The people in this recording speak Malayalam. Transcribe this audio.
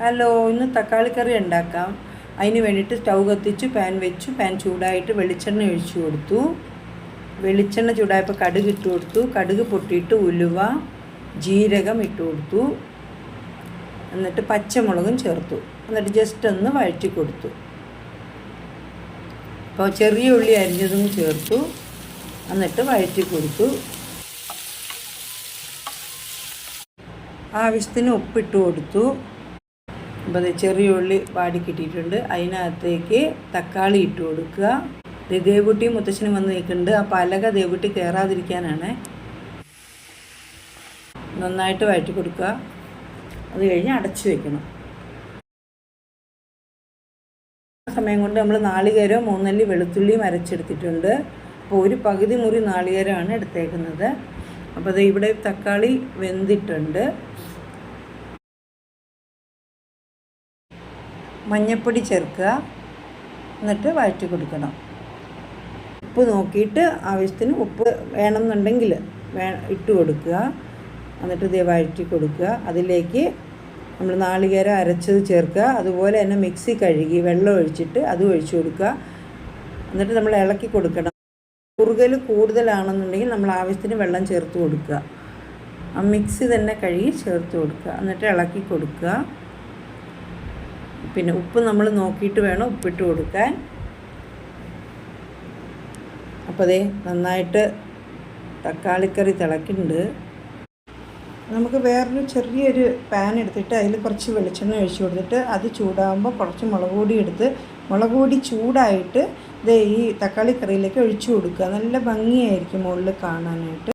ഹലോ ഇന്ന് തക്കാളി കറി ഉണ്ടാക്കാം. അതിന് വേണ്ടിയിട്ട് സ്റ്റൗ കത്തിച്ചു പാൻ വെച്ചു. പാൻ ചൂടായിട്ട് വെളിച്ചെണ്ണ ഒഴിച്ചു കൊടുത്തു. വെളിച്ചെണ്ണ ചൂടായപ്പോൾ കടുക് ഇട്ട് കൊടുത്തു. കടുക് പൊട്ടിയിട്ട് ഉലുവ ജീരകം ഇട്ട് കൊടുത്തു. എന്നിട്ട് പച്ചമുളകും ചേർത്തു. എന്നിട്ട് ജസ്റ്റ് ഒന്ന് വഴറ്റി കൊടുത്തു. അപ്പോൾ ചെറിയ ഉള്ളി അരിഞ്ഞതും ചേർത്തു. എന്നിട്ട് വഴറ്റി കൊടുത്തു. ആവശ്യത്തിന് ഉപ്പിട്ട് കൊടുത്തു. അപ്പോൾ ചെറിയ ഉള്ളി വാടി കിട്ടിയിട്ടുണ്ട് അതിനകത്തേക്ക് തക്കാളി ഇട്ട് കൊടുക്കുക. ദേവുട്ടിയും മുത്തശ്ശനും വന്ന് നിൽക്കുന്നുണ്ട്. ആ പലക ദേവുട്ടി കയറാതിരിക്കാനാണ്. നന്നായിട്ട് വഴറ്റി കൊടുക്കുക. അത് കഴിഞ്ഞ് അടച്ചു വെക്കണം. സമയം കൊണ്ട് നമ്മൾ നാളികേരോ മൂന്നല്ലി വെളുത്തുള്ളിയും അരച്ചെടുത്തിട്ടുണ്ട്. അപ്പോൾ ഒരു പകുതി മുറി നാളികേരമാണ് എടുത്തേക്കുന്നത്. അപ്പോൾ അത് ഇവിടെ തക്കാളി വെന്തിട്ടുണ്ട്. മഞ്ഞൾപ്പൊടി ചേർക്കുക. എന്നിട്ട് വഴറ്റി കൊടുക്കണം. ഉപ്പ് നോക്കിയിട്ട് ആവശ്യത്തിന് ഉപ്പ് വേണമെന്നുണ്ടെങ്കിൽ വേ ഇട്ട് കൊടുക്കുക. എന്നിട്ട് ഇത് വഴറ്റി കൊടുക്കുക. അതിലേക്ക് നമ്മൾ നാളികേരം അരച്ചത് ചേർക്കുക. അതുപോലെ തന്നെ മിക്സി കഴുകി വെള്ളം ഒഴിച്ചിട്ട് അത് ഒഴിച്ചു കൊടുക്കുക. എന്നിട്ട് നമ്മൾ ഇളക്കി കൊടുക്കണം. കുറുകൽ കൂടുതലാണെന്നുണ്ടെങ്കിൽ നമ്മൾ ആവശ്യത്തിന് വെള്ളം ചേർത്ത് കൊടുക്കുക. ആ മിക്സി തന്നെ കഴുകി ചേർത്ത് കൊടുക്കുക. എന്നിട്ട് ഇളക്കി കൊടുക്കുക. പിന്നെ ഉപ്പ് നമ്മൾ നോക്കിയിട്ട് വേണം ഉപ്പിട്ട് കൊടുക്കാൻ. അപ്പോൾ അതേ നന്നായിട്ട് തക്കാളിക്കറി തിളക്കുന്നുണ്ട് നമുക്ക് വേറൊരു ചെറിയൊരു പാൻ എടുത്തിട്ട് അതിൽ കുറച്ച് വെളിച്ചെണ്ണ ഒഴിച്ച് കൊടുത്തിട്ട് അത് ചൂടാകുമ്പോൾ കുറച്ച് മുളക് പൊടി എടുത്ത് മുളക് പൊടി ചൂടായിട്ട് ഇത് ഈ തക്കാളി കറിയിലേക്ക് ഒഴിച്ചു കൊടുക്കുക. നല്ല ഭംഗിയായിരിക്കും മുകളിൽ കാണാനായിട്ട്.